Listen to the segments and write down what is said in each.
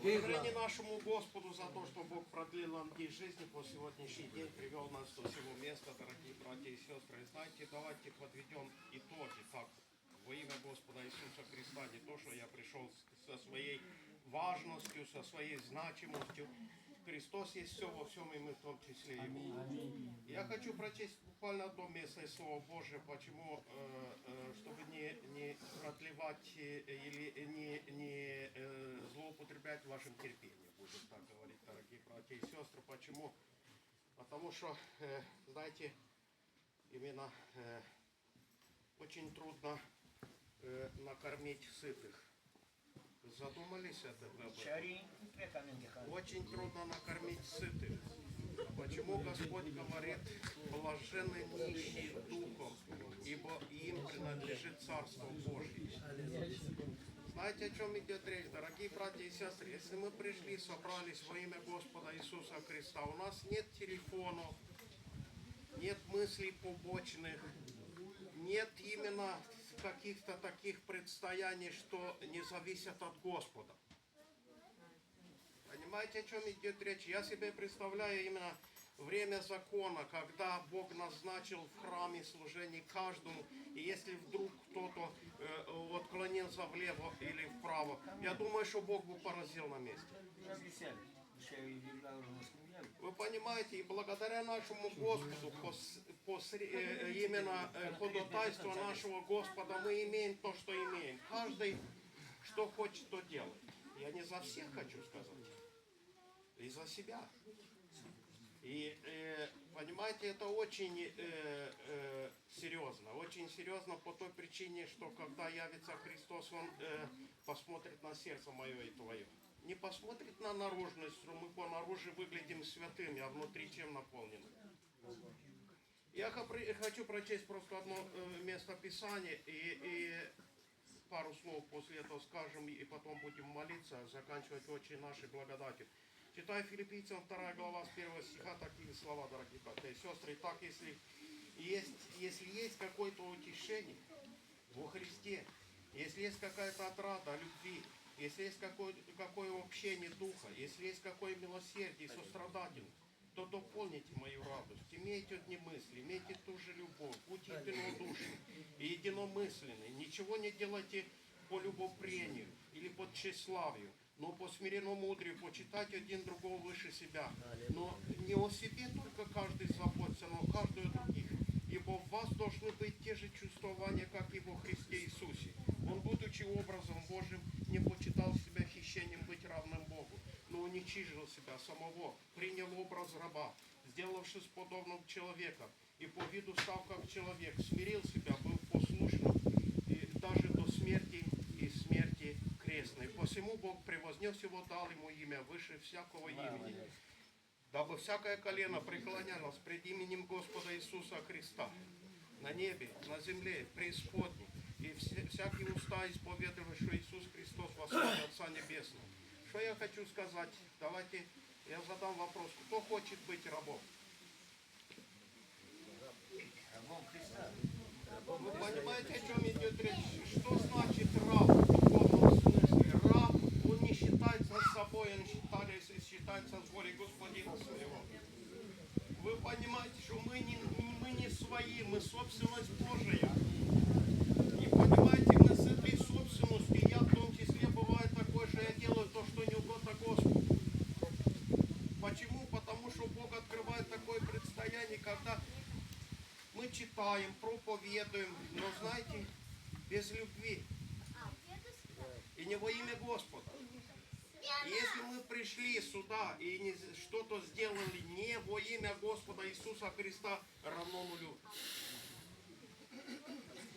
Благодарение нашему Господу за то, что Бог продлил нам день жизни по сегодняшний день, привел нас до всего места, дорогие братья и сестры. Знаете, давайте подведем итоги так, во имя Господа Иисуса Христа, не то, что я пришел со своей важностью, со своей значимостью. Христос есть все во всем, и мы в том числе Его. Я хочу прочесть буквально одно местное Слово Божие, почему, э, э, чтобы не, не продлевать э, или не, не злоупотреблять вашим терпением, будем так говорить, дорогие братья и сестры. Почему? Потому что, знаете, именно очень трудно накормить сытых. Задумались это об. Очень трудно накормить сытых. Почему Господь говорит, блаженны нищие духом, ибо им принадлежит Царство Божье. Знаете, о чем идет речь, дорогие братья и сестры? Если мы пришли, собрались во имя Господа Иисуса Христа, у нас нет телефонов, нет мыслей побочных, нет именно каких-то таких предстояний, что не зависят от Господа. Понимаете, о чем идет речь? Я себе представляю именно время закона, когда Бог назначил в храме служение каждому, и если вдруг кто-то э, отклонился влево или вправо, я думаю, что Бог бы поразил на месте. Вы понимаете, и благодаря нашему Господу, э, именно э, ходатайству нашего Господа, мы имеем то, что имеем. Каждый, что хочет, то делает. Я не за всех хочу сказать, и за себя. И э, понимаете, это очень э, э, серьезно. Очень серьезно по той причине, что когда явится Христос, Он э, посмотрит на сердце мое и твое. Не посмотрит на наружность, что мы по наружу выглядим святыми, а внутри чем наполнены. Я хочу прочесть просто одно э, место Писания и, и пару слов после этого скажем, и потом будем молиться, заканчивать очень нашей благодатью. Читаю Филиппийцам 2 глава с 1 стиха такие слова, дорогие братья и сестры. Итак, если есть, если есть какое-то утешение во Христе, если есть какая-то отрада любви, если есть какое, какое общение духа, если есть какое милосердие, сострадательность, то дополните мою радость. Имейте одни мысли, имейте ту же любовь, будьте единодушны и единомысленны. Ничего не делайте по любопрению или по тщеславию, но по смиренному мудрию почитайте один другого выше себя. Но не о себе только каждый заботится, но каждый о других. Ибо в вас должны быть те же чувствования, как и во Христе Иисусе. Он, будучи образом Божьим, не почитал себя хищением быть равным Богу, но уничижил себя самого, принял образ раба, сделавшись подобным человеком, и по виду стал как человек, смирил себя, был послушным и даже до смерти и смерти крестной. Посему Бог превознес его, дал ему имя выше всякого имени, дабы всякое колено преклонялось пред именем Господа Иисуса Христа на небе, на земле, все, всякие уста исповедовали, что Иисус Христос восстал Отца Небесного. Что я хочу сказать? Давайте я задам вопрос. Кто хочет быть рабом? Рабом Христа. Вы понимаете, о чем идет речь? Что значит раб в духовном смысле? Раб, он не считается с собой, он считается, считается с волей Господина своего. Вы понимаете, что мы не, мы не свои, мы собственность Божия. Понимаете, мы с этой собственностью, я в том числе бывает такое, что я делаю то, что не угодно Господу. Почему? Потому что Бог открывает такое предстояние, когда мы читаем, проповедуем, но знаете, без любви. И не во имя Господа. И если мы пришли сюда и что-то сделали не во имя Господа Иисуса Христа, равно нулю.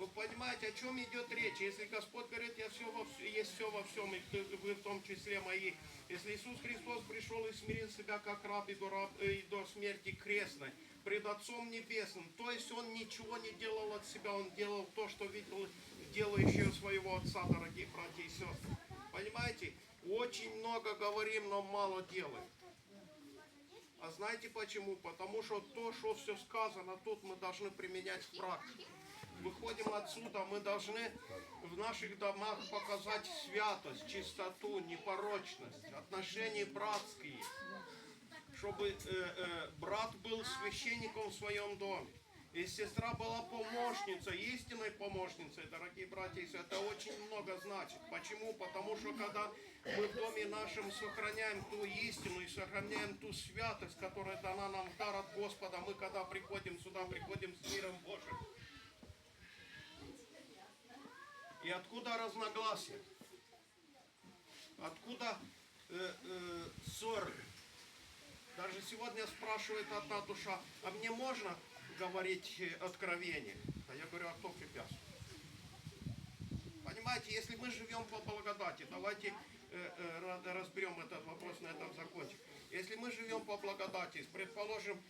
Вы понимаете, о чем идет речь? Если Господь говорит, я все во, есть все во всем, и вы в том числе мои. Если Иисус Христос пришел и смирил себя как раб и до, раб- э, и до смерти крестной, пред Отцом Небесным, то есть Он ничего не делал от себя, Он делал то, что видел делающего своего Отца, дорогие братья и сестры. Понимаете, очень много говорим, но мало делаем. А знаете почему? Потому что то, что все сказано тут, мы должны применять в практике. Выходим отсюда, мы должны в наших домах показать святость, чистоту, непорочность, отношения братские, чтобы э, э, брат был священником в своем доме. И сестра была помощницей, истинной помощницей, дорогие братья и сестры. Это очень много значит. Почему? Потому что когда мы в доме нашем сохраняем ту истину и сохраняем ту святость, которая дана нам в дар от Господа, мы когда приходим сюда, приходим с миром Божьим. И откуда разногласия? Откуда э, э, ссоры? Даже сегодня спрашивает одна душа, а мне можно говорить э, откровение? А я говорю, а кто препятствует? Понимаете, если мы живем по благодати, давайте э, э, ра- разберем этот вопрос на этом закончим. Если мы живем по благодати, предположим,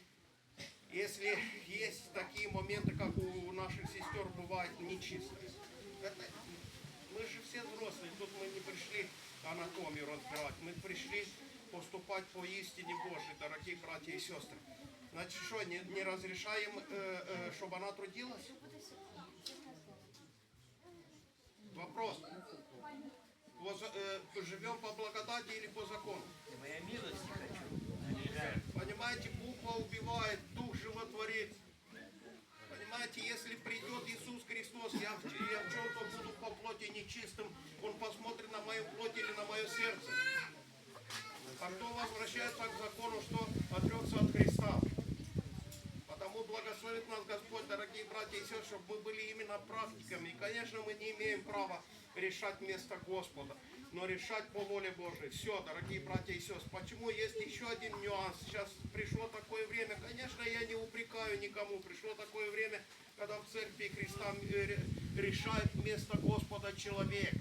если есть такие моменты, как у наших сестер бывает нечистость. Это, мы же все взрослые, тут мы не пришли анатомию разбирать, мы пришли поступать по истине Божьей, дорогие братья и сестры. Значит, что, не, не разрешаем, э, э, чтобы она трудилась? Вопрос. По э, живем по благодати или по закону? Моя милость не хочу. Понимаете, буква убивает, дух животворит. Понимаете, если придет Иисус Христос, я, в- я в чем-то буду по плоти нечистым, Он посмотрит на мою плоть или на мое сердце. А кто возвращается к закону, что отрекся от Христа? Потому благословит нас Господь, дорогие братья и сестры, чтобы мы были именно практиками. И, конечно, мы не имеем права решать место Господа, но решать по воле Божией. Все, дорогие братья и сестры. Почему есть еще один нюанс? Сейчас пришло такое время, конечно, я не упрекаю никому. Пришло такое время, когда в церкви Христа э, ре- решает место Господа человек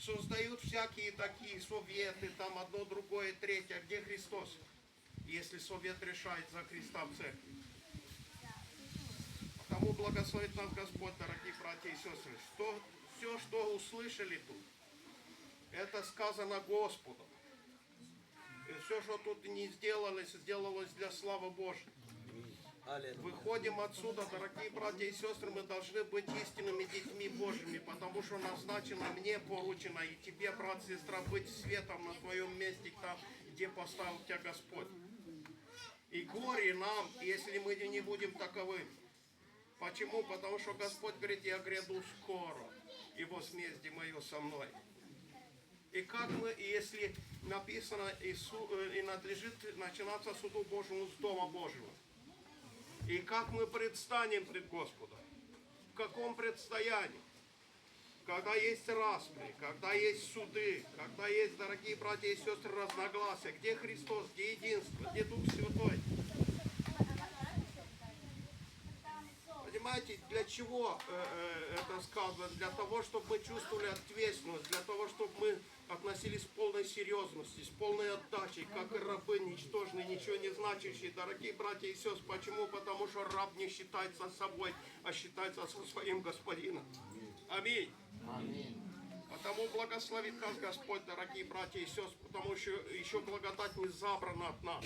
создают всякие такие советы, там одно, другое, третье. А Где Христос? Если совет решает за Христа в церкви. Потому благословит нас Господь, дорогие братья и сестры. Что, все, что услышали тут, это сказано Господом. И все, что тут не сделалось, сделалось для славы Божьей. Выходим отсюда, дорогие братья и сестры, мы должны быть истинными детьми Божьими, потому что назначено мне поручено и тебе, брат, сестра, быть светом на твоем месте, там, где поставил тебя Господь. И горе нам, если мы не будем таковыми. Почему? Потому что Господь говорит, я гряду скоро, и возмездие мое со мной. И как мы, если написано, э, и надлежит начинаться суду Божьему с Дома Божьего. И как мы предстанем пред Господом? В каком предстоянии? Когда есть распри, когда есть суды, когда есть, дорогие братья и сестры, разногласия. Где Христос, где единство, где Дух Святой? Понимаете, для чего э, э, это сказано? Для того, чтобы мы чувствовали ответственность, для того, чтобы мы относились с полной серьезностью, с полной отдачей, как и рабы ничтожные, ничего не значащие. Дорогие братья и сестры, почему? Потому что раб не считается собой, а считается со своим господином. Аминь. Потому благословит нас Господь, дорогие братья и сестры, потому что еще благодать не забрана от нас.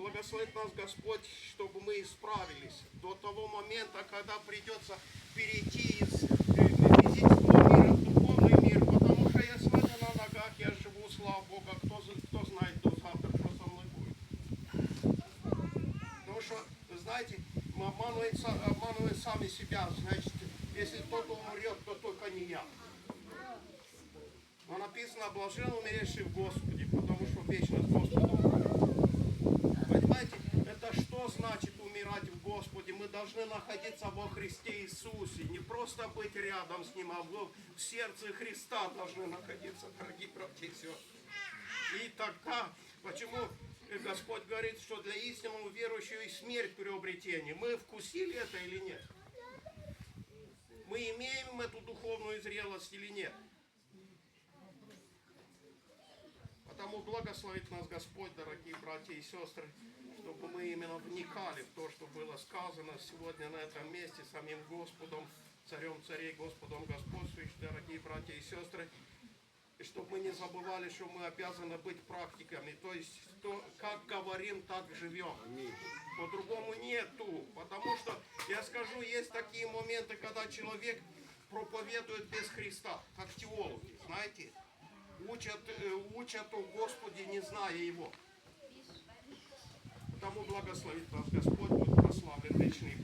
Благословит нас Господь, чтобы мы исправились до того момента, когда придется перейти из э, физического мира в духовный мир. Потому что я сегодня на ногах, я живу, слава Богу, кто, кто знает до завтра, что со мной будет. Потому что, знаете, мы обманываем, обманываем сами себя. Значит, если кто-то умрет, то только не я. Но написано, блажен умеревший в Господе, потому что вечно с Господом. Понимаете, это что значит умирать в Господе? Мы должны находиться во Христе Иисусе, не просто быть рядом с Ним, а в, сердце Христа должны находиться, дорогие братья и сестры. И тогда, почему Господь говорит, что для истинного верующего и смерть приобретение. Мы вкусили это или нет? Мы имеем эту духовную зрелость или нет? Потому благословит нас Господь, дорогие братья и сестры, чтобы мы именно вникали в то, что было сказано сегодня на этом месте самим Господом, Царем царей, Господом господствующим, дорогие братья и сестры. чтобы мы не забывали, что мы обязаны быть практиками. То есть, то, как говорим, так живем. По-другому нету. Потому что, я скажу, есть такие моменты, когда человек проповедует без Христа, как теологи, знаете. Учат, э, учат о Господе, не зная Его. Потому благословит вас Господь, будет прославлен вечный